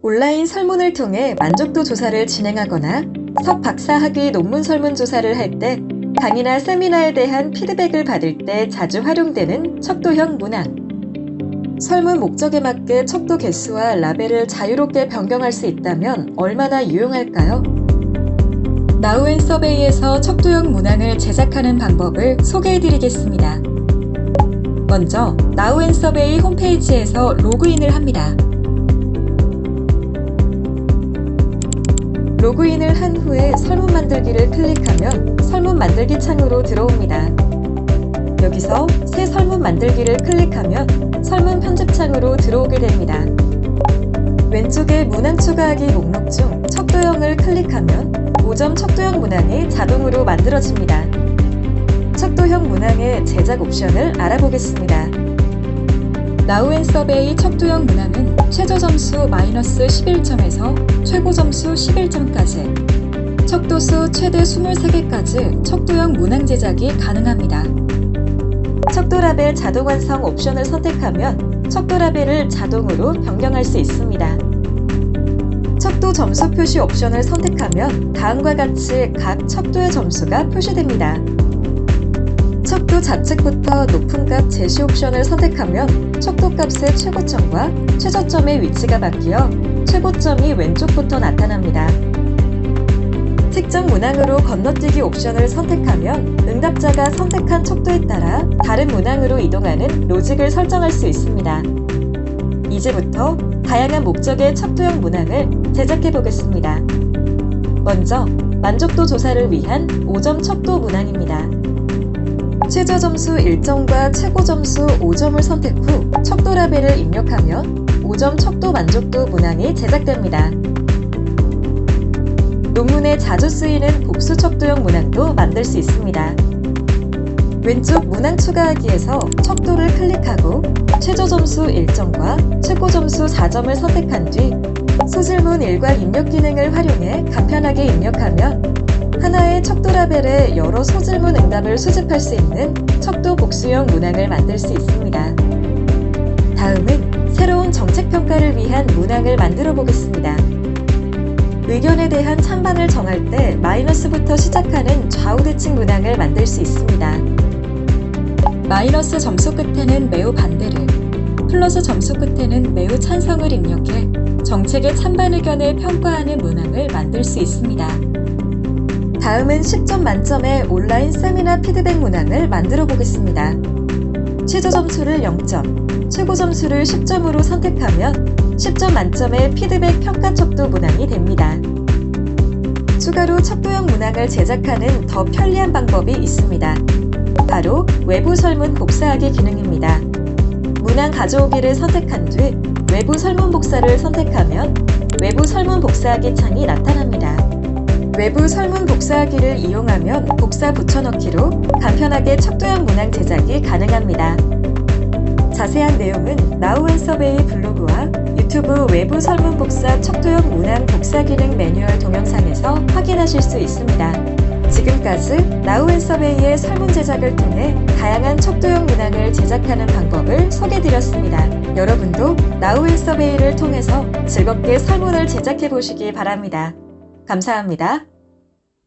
온라인 설문을 통해 만족도 조사를 진행하거나 석 박사 학위 논문 설문 조사를 할 때 강의나 세미나에 대한 피드백을 받을 때 자주 활용되는 척도형 문항. 설문 목적에 맞게 척도 개수와 라벨을 자유롭게 변경할 수 있다면 얼마나 유용할까요? 나우앤 서베이에서 척도형 문항을 제작하는 방법을 소개해 드리겠습니다. 먼저 나우앤 서베이 홈페이지에서 로그인을 합니다. 로그인을 한 후에 설문 만들기를 클릭하면 설문 만들기 창으로 들어옵니다. 여기서 새 설문 만들기를 클릭하면 설문 편집 창으로 들어오게 됩니다. 왼쪽에 문항 추가하기 목록 중 척도형을 클릭하면 5점 척도형 문항이 자동으로 만들어집니다. 척도형 문항의 제작 옵션을 알아보겠습니다. 나우앤 서베이 척도형 문항은 최저 점수 마이너스 11점에서 최고 점수 11점까지 척도수 최대 23개까지 척도형 문항 제작이 가능합니다. 척도 라벨 자동 완성 옵션을 선택하면 척도 라벨을 자동으로 변경할 수 있습니다. 척도 점수 표시 옵션을 선택하면 다음과 같이 각 척도의 점수가 표시됩니다. 척도 좌측부터 높은 값 제시 옵션을 선택하면 척도 값의 최고점과 최저점의 위치가 바뀌어 최고점이 왼쪽부터 나타납니다. 특정 문항으로 건너뛰기 옵션을 선택하면 응답자가 선택한 척도에 따라 다른 문항으로 이동하는 로직을 설정할 수 있습니다. 이제부터 다양한 목적의 척도형 문항을 제작해 보겠습니다. 먼저 만족도 조사를 위한 5점 척도 문항입니다. 최저 점수 1점과 최고 점수 5점을 선택 후 척도 라벨을 입력하면 5점 척도 만족도 문항이 제작됩니다. 논문에 자주 쓰이는 복수 척도형 문항도 만들 수 있습니다. 왼쪽 문항 추가하기에서 척도를 클릭하고 최저 점수 1점과 최고 점수 4점을 선택한 뒤 소질문 일괄 입력 기능을 활용해 간편하게 입력하면 하나의 척도 라벨에 여러 소질문 응답을 수집할 수 있는 척도 복수형 문항을 만들 수 있습니다. 다음은 새로운 정책 평가를 위한 문항을 만들어 보겠습니다. 의견에 대한 찬반을 정할 때 마이너스부터 시작하는 좌우대칭 문항을 만들 수 있습니다. 마이너스 점수 끝에는 매우 반대를, 플러스 점수 끝에는 매우 찬성을 입력해 정책의 찬반 의견을 평가하는 문항을 만들 수 있습니다. 다음은 10점 만점의 온라인 세미나 피드백 문항을 만들어 보겠습니다. 최저 점수를 0점, 최고 점수를 10점으로 선택하면 10점 만점의 피드백 평가 척도 문항이 됩니다. 추가로 척도형 문항을 제작하는 더 편리한 방법이 있습니다. 바로 외부 설문 복사하기 기능입니다. 문항 가져오기를 선택한 뒤 외부 설문 복사를 선택하면 외부 설문 복사하기 창이 나타납니다. 외부 설문 복사하기를 이용하면 복사 붙여넣기로 간편하게 척도형 문항 제작이 가능합니다. 자세한 내용은 나우앤 서베이 블로그와 유튜브 외부 설문 복사 척도형 문항 복사 기능 매뉴얼 동영상에서 확인하실 수 있습니다. 지금까지 나우앤 서베이의 설문 제작을 통해 다양한 척도형 문항을 제작하는 방법을 소개드렸습니다. 여러분도 나우앤 서베이를 통해서 즐겁게 설문을 제작해 보시기 바랍니다. 감사합니다.